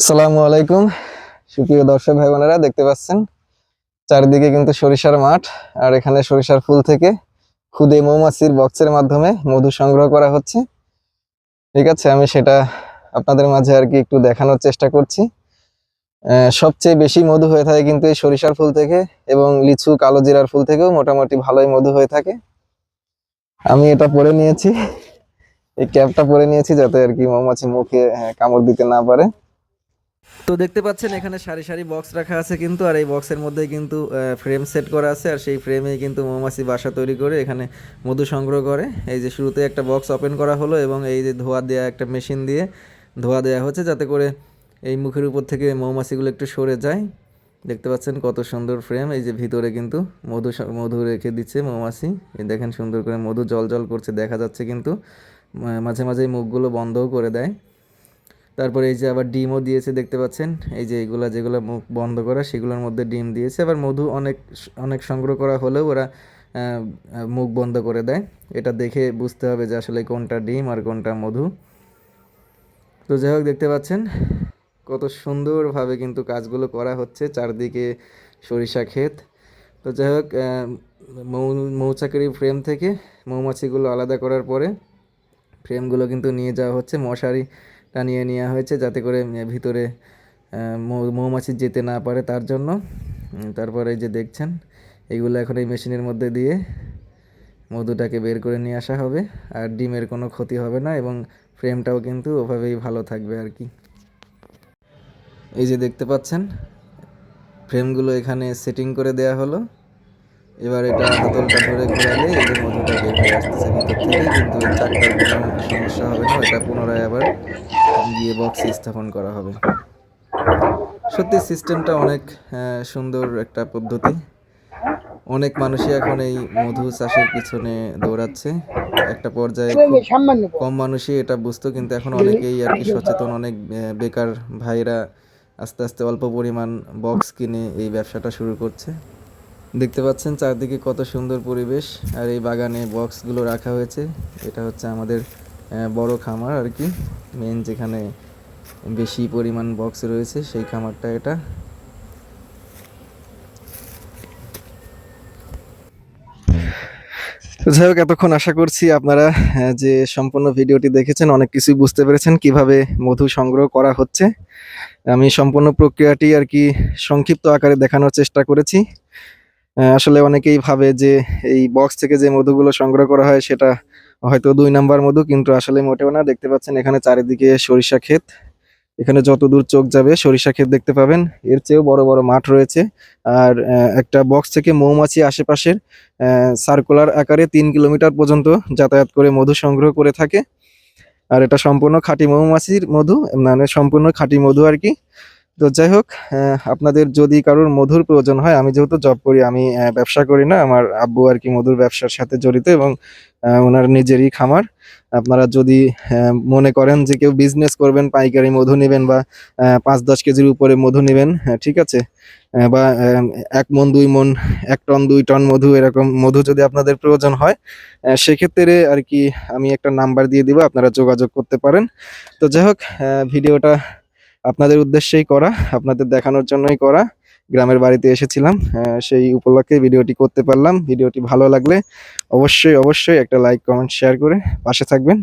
আসসালামু আলাইকুম। সুপ্রিয় দর্শক ভাই বোনেরা দেখতে পাচ্ছেন? চারিদিকে কিন্তু সরিষার মাঠ, আর এখানে সরিষার ফুল থেকে খুদে মৌমাছির বক্সের মাধ্যমে মধু সংগ্রহ করা হচ্ছে। ঠিক আছে, আমি সেটা আপনাদের মাঝে আর কি একটু দেখানোর চেষ্টা করছি। সবচেয়ে বেশি মধু হয়ে থাকে কিন্তু এই সরিষার ফুল থেকে, এবং লিচু, কালো জিরার ফুল থেকেও মোটামুটি ভালোই মধু হয়ে থাকে। আমি এটা পরে নিয়েছি। এই ক্যাপটা পরে নিয়েছি যাতে আর কি মৌমাছি মুখে কামড় দিতে না পারে। তো দেখতে পাচ্ছেন এখানে সারি সারি বক্স রাখা আছে কিন্তু, আর এই বক্সের মধ্যে কিন্তু ফ্রেম সেট করা আছে, আর সেই ফ্রেমে কিন্তু মৌমাছি বাসা তৈরি করে এখানে মধু সংগ্রহ করে। এই যে শুরুতে একটা বক্স ওপেন করা হলো এবং এই যে ধোয়া দেওয়া একটা মেশিন দিয়ে ধোয়া দেওয়া হচ্ছে যাতে করে এই মুখের উপর থেকে মৌমাছিগুলো একটু সরে যায়। দেখতে পাচ্ছেন কত সুন্দর ফ্রেম এই যে ভিতরে কিন্তু মধু মধু রেখে দিচ্ছে মৌমাছি। এই দেখেন সুন্দর করে মধু জল জল করছে, দেখা যাচ্ছে কিন্তু। মাঝে মাঝে মুখগুলো বন্ধও করে দেয়। তারপরে এই যে আবার ডিমও দিয়েছে, দেখতে পাচ্ছেন? এই যে এগুলা যেগুলো মুখ বন্ধ করা, সেগুলোর মধ্যে ডিম দিয়েছে। আবার মধু অনেক অনেক সংগ্রহ করা হলেও ওরা মুখ বন্ধ করে দেয়। এটা দেখে বুঝতে হবে যে আসলে কোনটা ডিম আর কোনটা মধু। তো যাই হোক, দেখতে পাচ্ছেন? কত সুন্দরভাবে কিন্তু কাজগুলো করা হচ্ছে চারদিকে সরিষা ক্ষেত। তো যাই হোক মৌ মৌচাকেরই ফ্রেম থেকে মৌমাছিগুলো আলাদা করার পরে ফ্রেমগুলো কিন্তু নিয়ে যাওয়া হচ্ছে মশারি টানিয়ে নেওয়া হয়েছে যাতে করে ভিতরে মৌমাছি যেতে না পারে তার জন্য। তারপরে এই যে দেখছেন, এইগুলো এখন এই মেশিনের মধ্যে দিয়ে মধুটাকে বের করে নিয়ে আসা হবে, আর ডিমের কোনো ক্ষতি হবে না এবং ফ্রেমটাও কিন্তু ওভাবেই ভালো থাকবে আর কি। এই যে দেখতে পাচ্ছেন, ফ্রেমগুলো এখানে সেটিং করে দেয়া হলো। এবার এটা হাতলটা ধরে ঘোরালে যে মধুটা বের হয়ে আসতেছে ভিতর থেকে কিন্তু চারটার কোনো সমস্যা হবে না এটা পুনরায় আবার গিয়ে বক্সে স্থাপন করা হবে। সত্যি সিস্টেমটা অনেক সুন্দর একটা পদ্ধতি। অনেক মানুষই এখন এই মধু চাষের পিছনে দৌড়াচ্ছে। একটা পর্যায়ে কম মানুষই এটা বুঝতো কিন্তু এখন অনেকেই আর কি সচেতন অনেক বেকার ভাইরা আস্তে আস্তে অল্প পরিমাণ বক্স কিনে এই ব্যবসাটা শুরু করছে। দেখতে পাচ্ছেন চারদিকে কত সুন্দর পরিবেশ, আর এই বাগানে বক্সগুলো রাখা হয়েছে। এটা হচ্ছে আমাদের বড় খামার আর কি। মেন যেখানে বেশি পরিমাণ বক্স রয়েছে, সেই খামারটা এটা। যাই হোক, এতক্ষণ আশা করছি আপনারা যে সম্পূর্ণ ভিডিওটি দেখেছেন, অনেক কিছুই বুঝতে পেরেছেন কীভাবে মধু সংগ্রহ করা হচ্ছে। আমি সম্পূর্ণ প্রক্রিয়াটি আর কি সংক্ষিপ্ত আকারে দেখানোর চেষ্টা করেছি। আসলে অনেকেই ভাবে যে এই বক্স থেকে যে মধুগুলো সংগ্রহ করা হয় সেটা হয়তো দুই নাম্বার মধু, কিন্তু আসলে মোটেও না। দেখতে পাচ্ছেন এখানে চারিদিকে সরিষা ক্ষেত। এখানে যত দূর চোখ যাবে সরিষা ক্ষেত দেখতে পাবেন। এর চেয়েও বড় বড় মাঠ রয়েছে। আর একটা বক্স থেকে মৌমাছি আশেপাশের সার্কুলার আকারে তিন কিলোমিটার পর্যন্ত যাতায়াত করে মধু সংগ্রহ করে থাকে। আর এটা সম্পূর্ণ খাঁটি মৌমাছির মধু মানে সম্পূর্ণ খাঁটি মধু আর কি। তো যাই হোক আপনাদের যদি কারোর মধুর প্রয়োজন হয় আমি যেহেতু জব করি আমি ব্যবসা করি না আমার আব্বু আর কি মধুর ব্যবসার সাথে জড়িত এবং ওনার নিজেরই খামার। আপনারা যদি মনে করেন যে কেউ বিজনেস করবেন পাইকারি মধু নেবেন বা পাঁচ দশ কেজির উপরে মধু নেবেন হ্যাঁ, ঠিক আছে? বা এক মন দুই মন এক টন দুই টন মধু এরকম মধু যদি আপনাদের প্রয়োজন হয় সেক্ষেত্রে আর কি আমি একটা নাম্বার দিয়ে দিব আপনারা যোগাযোগ করতে পারেন। তো যাই হোক ভিডিওটা আপনাদের উদ্দেশ্যেই করা, আপনাদের দেখানোর জন্যই করা। গ্রামের বাড়িতে এসেছিলাম সেই উপলক্ষে ভিডিওটি করতে পারলাম। ভিডিওটি ভালো লাগলে অবশ্যই অবশ্যই একটা লাইক, কমেন্ট, শেয়ার করে পাশে থাকবেন।